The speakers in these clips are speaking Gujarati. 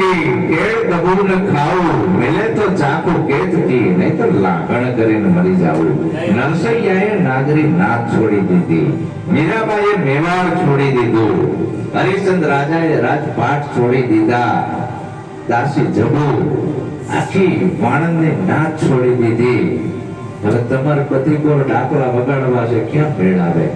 કી કેળ કબૂલ ખાવું નાગરી નાથ છોડી દીધી. મીરાબાઈએ મેવાડ છોડી દીધું. હરિશ્ચંદ્ર રાજાએ રાજપાટ છોડી દીધા. દાસી જબુ આખી વાણંદની નાથ છોડી દીધી. હવે તમારે બધી કોર ડાકલા વગાડવા છે, ક્યાં ભેળ આવે.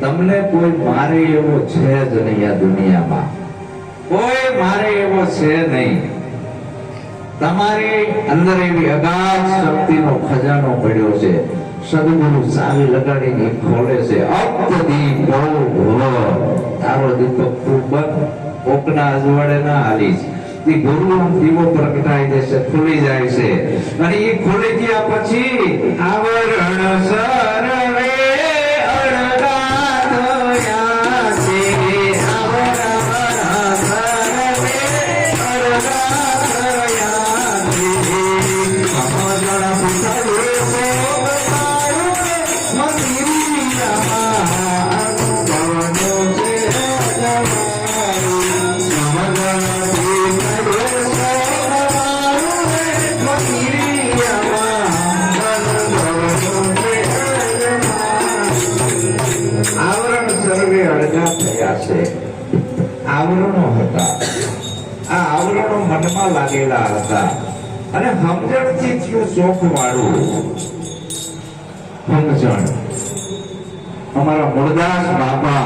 તમને કોઈ મારે એવો છે જ નહીં આ દુનિયામાં. કોઈ મારે એવો છે નહીં. તમારી અંદર એવી અગાધ શક્તિનો ખજાનો પડ્યો છે. સદગુરુ ચાવી લગાડીને ખોલે છે અપ્તદી બહુ ભવ તારો દીપક ખૂબ ઓકના અજવાડે ના હાલી છે તે ગુરુ દીવો પ્રગટાઈ દેશે, ખુલી જાય છે. અને એ ખુલી ગયા પછી આવરણ સરવે આવરણો હતા. આ આવરણો મનમાં લાગેલા હતા. અને સમજણથી થયું શોખ વાળું સમજણ અમારા મુરદાસ બાપા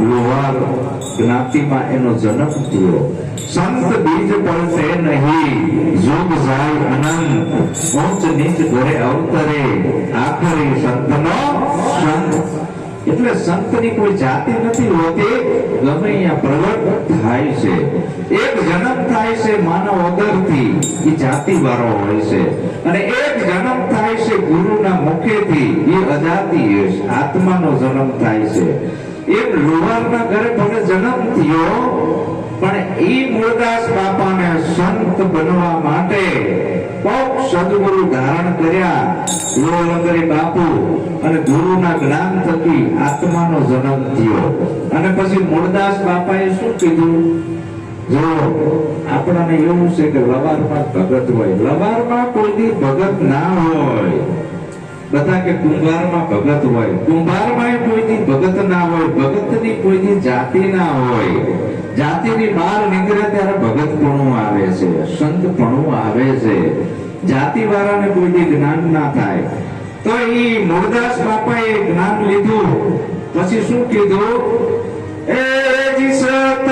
લોહાર જ્ઞાતિમાં એનો જન્મ થયો. સંત બીજ પડશે નહીં. જોગ જાય અનંત. ઉચ્ચ નીચ ઘરે અવતરે. આખરે સંતનો સંત. એટલે સંતની કોઈ જાતિ નથી હોતી, ગમે અહીંયા પ્રગટ થાય છે. એક જન્મ થાય છે માનવ અગરથી, એ જાતિ વાળો હોય છે. અને એક જન્મ થાય છે ગુરુના મુખેથી, એ અજાતિ આત્માનો જન્મ થાય છે. એક લોહારના ઘરે ભલે જન્મ થયો પણ ઈ મૂળદાસ બાપાને સંત બનવા માટે કોક સદગુરુ ધારણ કર્યા. બાપુ અને ગુરુના જ્ઞાન થકી આત્માનો જન્મ થયો. અને પછી મૂળદાસ બાપાએ શું કીધું? જો આપણને એવું છે કે લવારમાં ભગત હોય, લવારમાં કોઈ ભગત ના હોય બધા કે કુંભારમાં ભગત હોય. કુંભારમાં કોઈની ભગત ના હોય, ભગતની કોઈની જાતિ ના હોય. જાતિની બહાર નીકળે ત્યારે ભગતપણું આવે છે, સંતપણું આવે છે. જાતિ વાળાને કોઈ દી જ્ઞાન ના થાય. તો એ મૂળદાસ બાપાએ જ્ઞાન લીધું. પછી શું કીધું? એ જી સત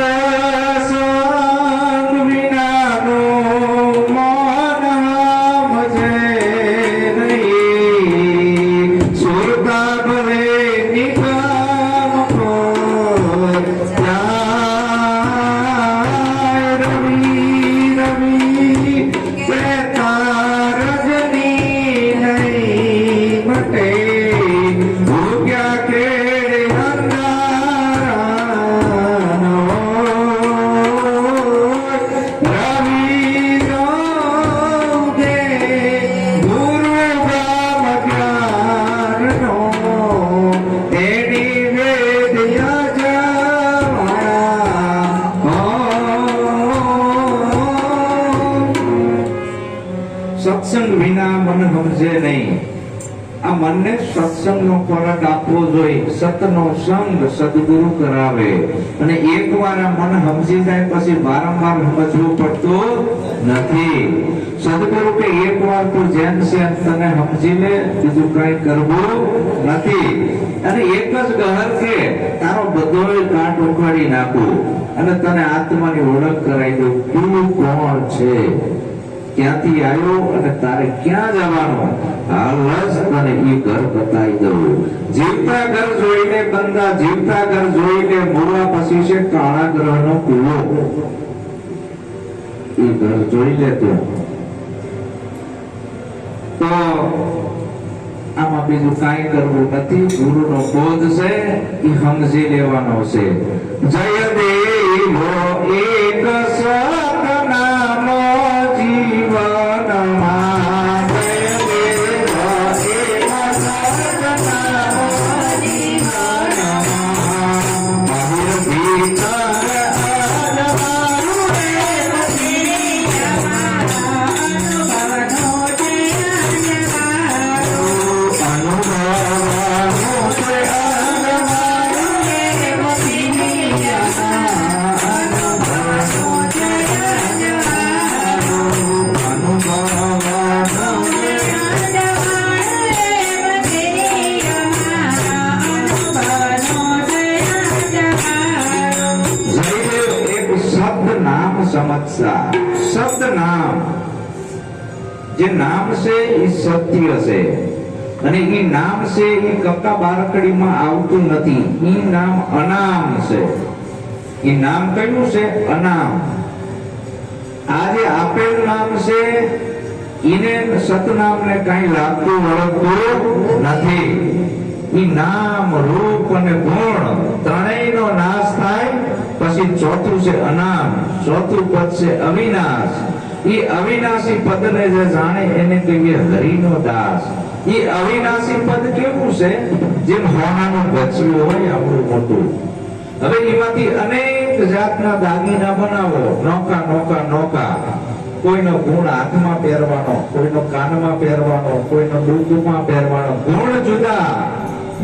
સમજે નહીં. આ મનને સત્સંગનો ખોરાક આપવો જોઈએ. સતનો સંગ સદગુરુ કરાવે. અને એકવાર આ મન સમજી જાય પછી વારંવાર સમજવું પડતું નથી. સદગુરુ કે એકવાર તું જેમ છે તને સમજી લે બીજું કઈ કરવું નથી. અને એક જ ગહર કે તારો બધો કાટ ઉખાડી નાખું. અને તને આત્માની ઓળખ કરાવી દઉં. ક્યાંથી આવ્યો અને તારે ક્યાં જવાનો? હાલસ તને એ ઘર બતાવી દઉં. જીવતા ઘર જોઈને, બંદા જીવતા ઘર જોઈને મોવા પછી છે કાળા ગ્રહનો કુવો. એ ઘર જોઈ લેતો. તો આમાં બીજું કાંઈ કરવું નથી. ગુરુનો બોધ છે, એ સમજી લેવાનો છે. જય દેવો એક સતનામ જે નામ છે એ સત્ય છે. અને એ નામ છે એ કક્કા બારકડીમાં આવતું નથી. એ નામ અનામ છે. એ નામ કયું છે? અનામ. આ આપેલ નામ છે, એને સતનામને કઈ લાગતું વળગતું નથી. એ નામ, રૂપ અને ગુણ ત્રણેયનો નાશ થાય, પછી ચોથું છે અનામ, ચોથું પદ છે અવિનાશ. અવિનાશી પદને જે જાણે એને કહીએ હરિનો દાસ. એ અવિનાશી પદ કેવું છે? જેમ હોનાનું ગચ્યું હોય આપણું મોટું. હવે એમાંથી અનેક જાતના દાગીના બનાવો. નોકા નોકા નોકા. કોઈનો ગુણ હાથમાં પહેરવાનો, કોઈનો કાનમાં પહેરવાનો, કોઈનો ડૂબમાં પહેરવાનો. ગુણ જુદા.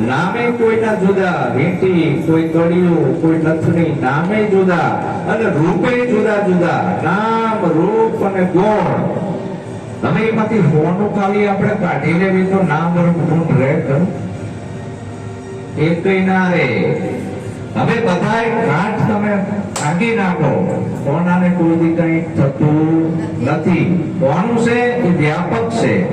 નામે કોઈના જુદા. વીંટી, કોઈ કડિયું કોઈ નથણી નામે જુદા. અને રૂપે જુદા જુદા. નામ રૂપ અને ગુણ. તમે એમાંથી હોનું ખાલી આપણે કાઢી લેવી તો નામ રૂપ ગુણ રહે? એકેય ના રે હવે બધા ગાંઠ તમે ભાગી નાખો. કોનાને કોઈ કઈ થતું નથી. કોનું છે એ વ્યાપક છે.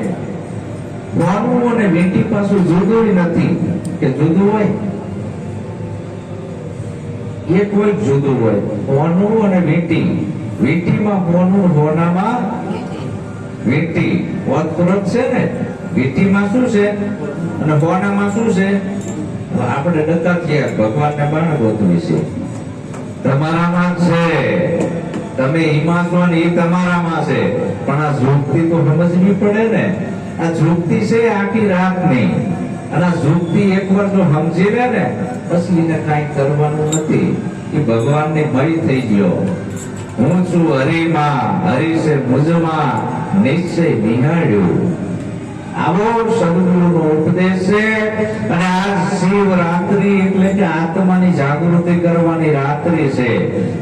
કોનું અને વેટી પાછું જુદું નથી કે જુદું હોય. એ કોઈ જુદું હોય. કોનું અને વીંટી. વીંટીમાં કોનું હોનામાં વીંટી. પૂરક છે ને? વીટીમાં શું છે? અને હોનામાં શું છે? આપણે ડતા થયા. ભગવાનને બાણ ગોતવી છે તમારામાં છે. તમે ઈમાં છો ને એ તમારામાં છે. પણ આ ઝૂકતી તો સમજવી પડે ને. આ ઝૂકતી છે આખી રાત નહીં અને આ ઝૂકતી એકવાર જો સમજી લે ને. પછી એને કાંઈ કરવાનું નથી. એ ભગવાનને ભય થઈ ગયો. હું છું હરિમાં હરિ છે મુજમાં નિશ્ચય નિહાળ્યું. આવો સદગુરુનો ઉપદેશ છે, અને આ શિવરાત્રી એટલે કે આત્માની જાગૃતિ કરવાની રાત્રિ છે.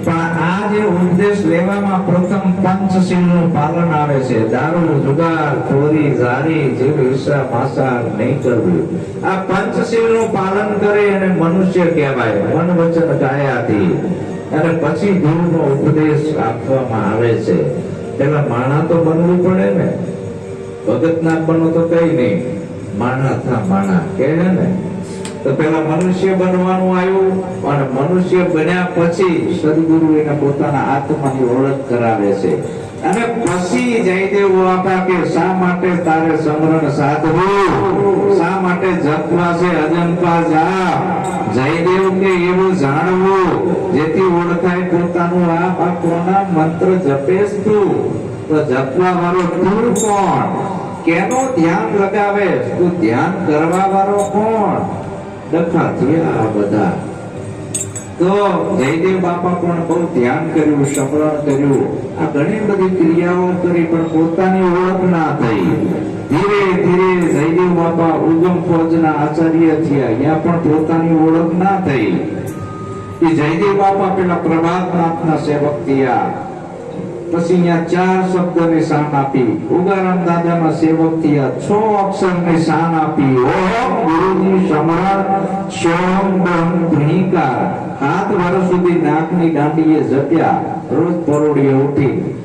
પણ આ જે ઉપદેશ લેવામાં પ્રથમ પંચશીલનું પાલન આવે છે. દારૂ, જુગાર, ચોરી, ઝારી, જીવ ઈર્ષા માસાર નહીં કરવું આ પંચશીલનું પાલન કરે અને મનુષ્ય કહેવાય. મન વચન કાયાથી. અને પછી ગુરુનો ઉપદેશ આપવામાં આવે છે. પેલા માણા તો બનવું પડે ને. ભગત ના બનવું તો કઈ નહીં. માણા થા માણા કે ને. તો પેલા મનુષ્ય બનવાનું આવ્યું અને મનુષ્ય બન્યા પછી સદગુરુ એને પોતાના આત્માની ઓળખ કરાવે છે. અને પછી જયદેવ આપા કે શા માટે તારે સમરણ સાધવું? શા માટે જપવા છે અજંપા જા જયદેવ કે એવું જાણવું? જેથી ઓળખાય પોતાનું આ આ કોના મંત્ર જપેશ તું? તો જપવા વાળો તું કોણ? કેનો ધ્યાન લગાવે? તું ધ્યાન કરવા વાળો કોણ? દખા આ બધા તો જયદેવ બાપા પણ બહુ ધ્યાન કર્યું સમરણ કર્યું. આ ઘણી બધી ક્રિયાઓ કરી, પણ પોતાની ઓળખ ના થઈ. ધીરે ધીરે જયદેવ બાપા ઉગમ ફોજના આચાર્ય થયા. ત્યાં પણ પોતાની ઓળખ ના થઈ. એ જયદેવ બાપા પેલા પ્રભાતનાથના સેવક થયા. પછી અહીંયા ચાર શબ્દની શાન આપી. ઉગારામ દાદાના સેવક થયા. છ અક્ષરની શાન આપી. ઓમ ગુરુજી સમરણ શોમ બ્રહ્મ ધ્વનિકાર સાત વર્ષ સુધી નાકની દાંડીએ જપ્યા રોજ પરોડીએ ઉઠી.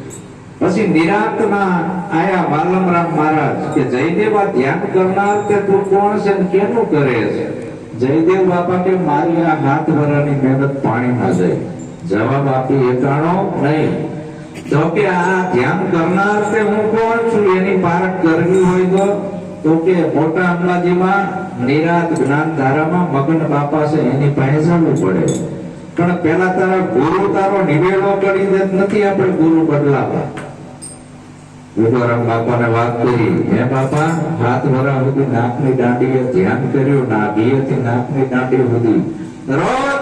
પછી નિરાંતના આયા વાલમરામ મહારાજ કે, જયદેવા ધ્યાન કરનાર કે તું કોણ છે ને કેનું કરે છે? જયદેવ બાપા કે, મારી આ હાથ ભરાની મહેનત પાણીમાં જાય. જવાબ આપી, એકાણો નહીં. તો કે આ ધ્યાન કરનાર તે હું કોણ છું, એની પારખ કરવી હોય તો? તો કે મોટા અંબાજીમાં નિરાત જ્ઞાન ધારામાં મગન બાપા છે, એની પાસે જવું પડે. પણ પેલા તારા ગુરુ તારો નિવેડો કરી દે નથી આપણે ગુરુ બદલાવા. વિભારામ બાપાને વાત કરી, હે બાપા, હાથ વરા સુધી નાકની દાંડીએ ધ્યાન કર્યું, નાભીએથી નાકની દાંડી સુધી. રોજ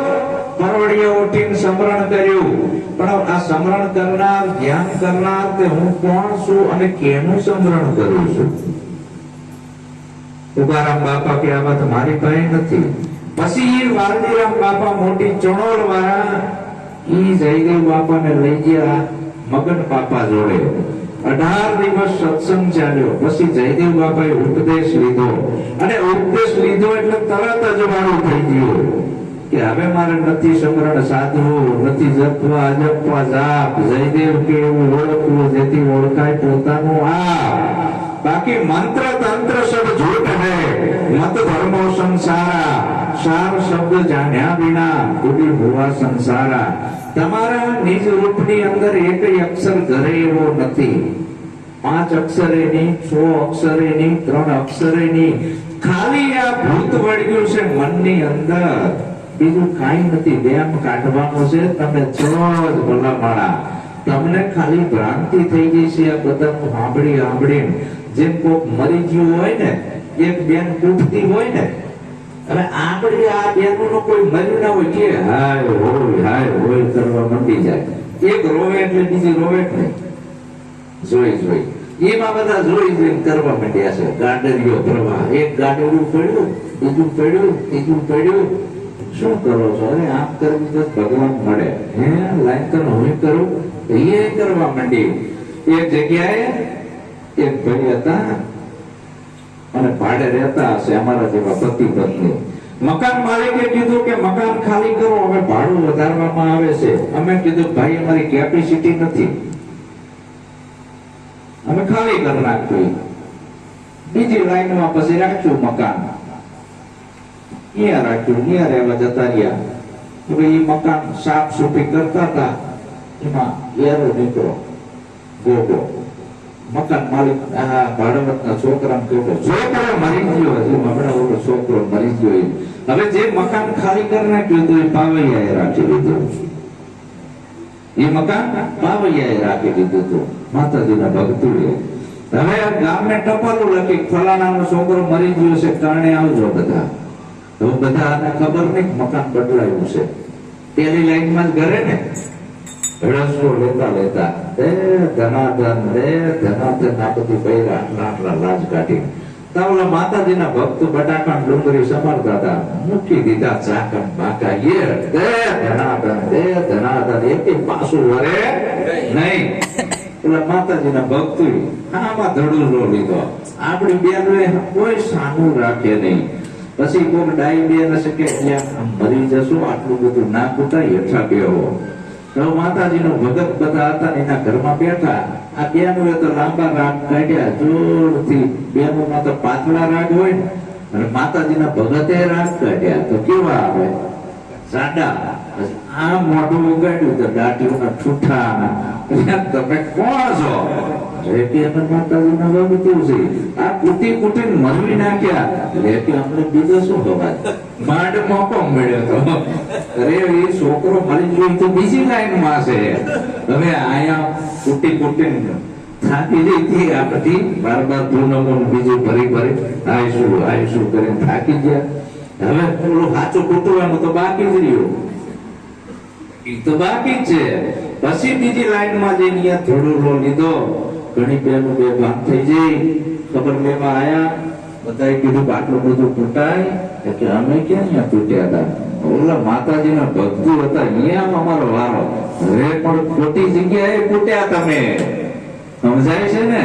પરવડીએ ઉઠીને સમરણ કર્યું. પણ આ સમરણ કરનાર, ધ્યાન કરનાર કે હું કોણ છું અને કેનું સમરણ કરું છું? ઉગારામ બાપા કે આ વાત મારી પાસે નથી. પછી વાલજીરામ બાપા મોટી ચણોર વાળા ઈ જયદેવ બાપાને લઈ ગયા મગન બાપા જોડે. અઢાર દિવસ સત્સંગ ચાલ્યો. પછી જયદેવ બાપાએ ઉપદેશ લીધો. અને ઉપદેશ લીધો એટલે તરત જ વાળું થઈ ગયું. કે હવે મારે નથી સમરણ સાધવું, નથી જપવા અજપવા જાપ. જયદેવ કે એવું ઓળખવું જેથી ઓળખાય પોતાનું આ બાકી મંત્ર તંત્ર સબ જૂઠ હે. મત ધર્મો સંસારા. સાર શબ્દ જાણ્યા વિના ગુડી હોવા સંસારા. તમારા નિજ રૂપની અંદર એક અક્ષર ઘરે એવો નથી. પાંચ અક્ષરે અક્ષરેની, છ અક્ષરેની, ત્રણ અક્ષરે ની ખાલી આ ભૂત વળગ્યું છે મનની અંદર. બીજું કાંઈ નથી. વેમ કાઢવાનો છે. તમે જ ભલા તમને ખાલી ભ્રાંતિ થઈ ગઈ છે આ બધાનું સાંભળી સાંભળીને. જેમ કોક મરી ગયું હોય ને, એક બેન કૂટતી હોય ને, હવે આપણે આ બેનનું કોઈ મર્યું ના હોય. કે હાય હોય હાય હોય કરવા મંડી જાય. એક રોવે એટલે બીજી રોવે જોઈ જોઈ. એમાં બધા જોઈ, જોઈને કરવા માંડ્યા છે. ગાડરીઓ પ્રવાહ એક ગાડરું પડ્યું, બીજું પડ્યું, ત્રીજું પડ્યું. શું કરો છો અરે આમ કરવું તો ભગવાન મળે. હે લાઈન હું કરું, એ કરવા માંડી. એક જગ્યાએ એક ભાઈ હતા અને ભાડે રહેતા હશે, અમારા જેવા પતિ પત્ની. મકાન માલિકે કીધું કે મકાન ખાલી કરો, હવે ભાડું વધારવામાં આવે છે. અમે કીધું, ભાઈ, અમારી કેપેસિટી નથી. અમે ખાલી કરી નાખ્યું બીજી લાઈનમાં પછી રાખ્યું મકાન. અહીંયા રાખ્યું રહેવા જતા રહ્યા હવે એ મકાન સાફ સુફી કરતા હતા એમાં એરો નીકળો ગોગો મકાન માલિક આ ભાડવતના છોકરાને છોકરો મરી ગયો હજી હમણાં ઓલો છોકરો મરી ગયો હવે જે મકાન ખાલી કરી નાખ્યું હતું એ પાવૈયાએ રાખી દીધું એ મકાન પાવૈયાએ રાખી દીધું હતું માતાજીના ભક્તુએ હવે ગામે ટપાલું લખી ફલાણાનો છોકરો મરી ગયો છે કારણે આવજો બધા હવે બધા આને ખબર નહીં મકાન બદલાયું છે. તેની લાઈનમાં જ ઘરે ને? રસો લેતા લેતા, એ ધનાધન રે ધનાધન, આ બધું આટલા આટલા લાજ કાઢી. તાવલા માતાજીના ભક્ત બટાકા ડુંગરી સમારતા હતા. મૂકી દીધા ચાકણ બાકા, યે દે ધનાધન દે ધનાધન એક પાછું વરે નહીં. એટલે માતાજીના ભક્તો આમાં ધડુલો લીધો. આપણી બેનોએ કોઈ સાનું રાખે નહીં. પછી કોક ડાઈ બે હશે શકે "અલ્યા, આમ મરી જશું આટલું બધું ના કૂટાય હેઠા બેહો. તો માતાજીનો ભગત બધા હતા ને એના ઘરમાં બેઠા. આ બેનોએ તો લાંબા રાગ કાઢ્યા જોરથી. બેનોમાં તો પાતળા રાગ હોય ને. અને માતાજીના ભગતે રાગ કાઢ્યા. તો કેવા આવે? સાડા આ મોઢું ઉગાડ્યું તો દાટીઓના ઠૂઠા. તમે કોણ છો? અરે કુટી છોકરો મળી ગયો તો બીજી લાઈનમાં છે. હવે આયા કુટી કુટીને થાકી જઈતી આ બધી. બાર બાર પૂનમો બીજું ભરી ભરી આવીશું આવીશું કરીને થાકી ગયા. હવે પેલું સાચું કૂટવાનું તો બાકી જ રહ્યું. એ તો બાકી છે. પછી બીજી લાઈનમાં જઈને અહીંયા થોડું લો લીધો. ઘણી બહેનો બે ભાગ થઈ જઈ ખબર લેવા આયા. બધાએ કીધું આટલું બધું તૂટાય એટલે અમે ક્યાં અહીંયા તૂટ્યા હતા? ઓલા માતાજીના ભક્તો હતા. અહીંયા અમારો વારો. હવે પણ ખોટી જગ્યાએ કૂટ્યા તમે. સમજાય છે ને?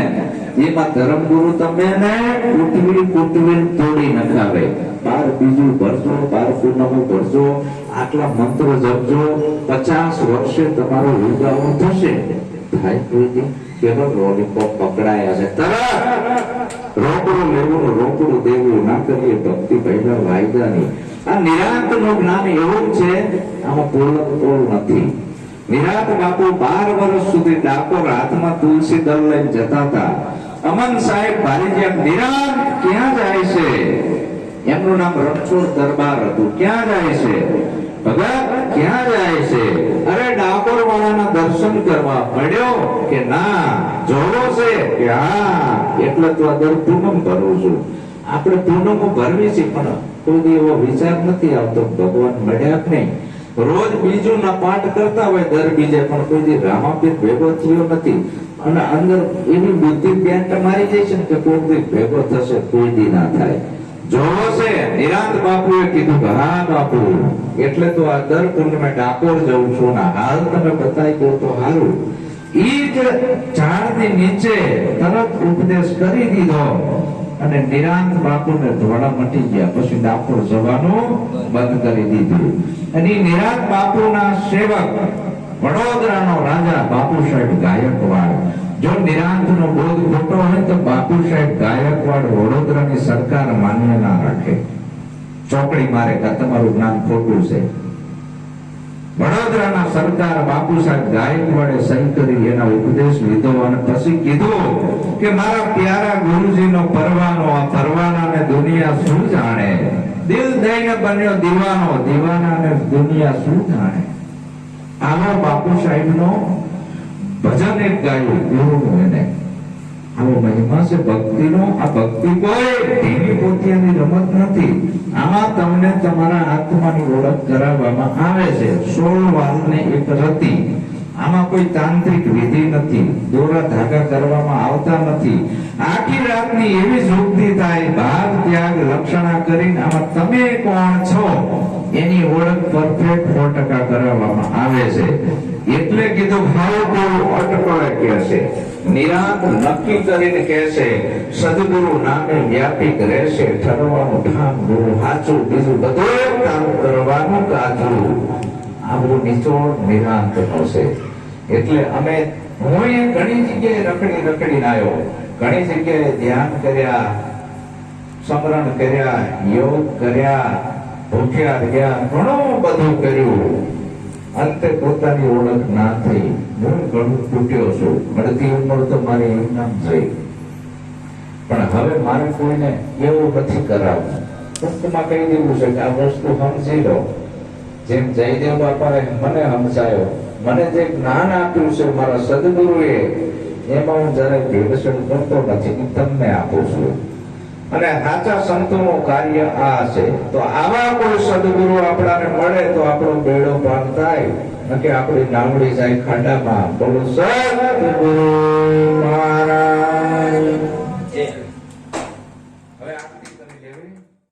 એમાં ધર્મગુરુ તમે ને કુટવી કુટવી તોડી નખાવે. બાર બીજું ભરજો બાર પૂર્ણમું ભરજો આટલા મંત્ર જપજો. પચાસ વર્ષે તમારો ઉગાવો થશે. થાય કોઈ લોલીપોપ પકડાયા છે. તરત રોકડું લેવું, રોકડું દેવું ના કરીએ, ભક્તિ પહેલા વાયદાની. આ નિરાંતનું જ્ઞાન એવું છે, આમાં પોલ પોલ નથી. નિરાંત બાપુ બાર વર્ષ સુધી ડાકોર હાથમાં તુલસી દળ લઈને જતા હતા. અમન સાહેબ ભારીજેમ નિરાંત ક્યાં જાય છે? એમનું નામ રણછોડ દરબાર હતું. ક્યાં જાય છે? ભગત ક્યાં જાય છે? અરે ડાકોર વાળાના દર્શન કરવા મળ્યો કે ના? જોવો છે કે હા, એટલે તો દર પૂનમ ભરું છું. આપણે પૂનમો ભરવી છે, પણ કોઈ એવો વિચાર નથી આવતો ભગવાન મળ્યા કે નહીં. રોજ બીજું ના પાઠ કરતા હોય દર બીજે, પણ કોઈ રામાપીર ભેગો થયો નથી. અને અંદર એની બુદ્ધિ પેન્ટ મારી જાય છે કે કોઈ ભેગો થશે, કોઈ દી ના થાય. જોવો નિરાંત બાપુએ કીધું કે, હા બાપુ, એટલે તો આ દર પૂર્ણિમે ડાકોર જવું છું ને હાલ તમે બતાવી દો તો સારું ઈ જ ઝાડની નીચે તરત ઉપદેશ કરી દીધો અને નિરાંત બાપુને ધોળા મટી ગયા. પછી ડાકોર જવાનું બંધ કરી દીધું. અને નિરાંત બાપુના સેવક વડોદરાનો રાજા બાપુ સાહેબ ગાયકવાડ જો નિરાંતનો બોધ ખોટો હોય તો બાપુ સાહેબ ગાયકવાડ વડોદરાની સરકાર માન્ય ના રાખે. ચોકડી મારે કે તમારું જ્ઞાન ખોટું છે. વડોદરાના સરકાર બાપુ સાહેબ ગાયકવાડે સહી કરી, એના ઉપદેશ લીધો અને પછી કીધું કે મારા પ્યારા ગુરુજીનો પરવાનો, આ પરવાનાને દુનિયા શું જાણે? દિલ દઈને બન્યો દીવાનો, દીવાનાને દુનિયા શું જાણે? આનો બાપુ સાહેબનો ભજન એક ગાયું, એવું આવો મહિમા છે ભક્તિનો, આ ભક્તિ કોઈ ધીમી રમત નથી. આમાં તમને તમારા આત્માની ઓળખ કરાવવામાં આવે છે. સોળ વાલને એક રતિ. આમાં કોઈ તાંત્રિક વિધિ નથી. દોરા ધાગા કરવામાં આવતા નથી. આખી રાતની એવી જોગતી થાય, ભાગ ત્યાગ, લક્ષણા કરીને આમાં તમે કોણ છો? એની ઓળખ પરફેક્ટ સો ટકા કરાવવામાં આવે છે. એટલે કીધું ભાવ ગુરુ અટકળે કે છે. નિરાંત નક્કી કરીને કહે છે, સદગુરુ નામે વ્યાપિક રહેશે, ઠરવાનું ઠામ ગુરુ સાચું બીજું બધું કામ કરવાનું કાજું આવું નિચોડ, નિરાંત નો એટલે અમે હું એ ઘણી જગ્યાએ રખડી રખડીને આવ્યો. ઘણી જગ્યાએ ધ્યાન કર્યા, સમરણ કર્યા, યોગ કર્યા ભૂખ્યા રહ્યા, ઘણું બધું કર્યું. અંતે પોતાની ઓળખ ના થઈ. હું ઘણું તૂટ્યો છું. મળતી ઉંમર તો મારી એમનામ જઈ પણ હવે મારે કોઈને એવું નથી કરાવવું. ટૂંકમાં કહી દેવું છે કે આ વસ્તુ સમજી લો. જેમ જયદેવ બાપાએ મને સમજાયો, મને જે જ્ઞાન આપ્યું છે મારા સદગુરુએ, એમાં હું જયારે ભેળસેળ કરતો નથી તમને આપું છું. અને સાચા સંતોનું કાર્ય આ છે. તો આવા કોઈ સદગુરુ આપણાને મળે તો આપણો બેડો પાર થાય. નકે આપણી નામડી જાય ખાડામાં બોલો, સદગુરુ મહારાજ.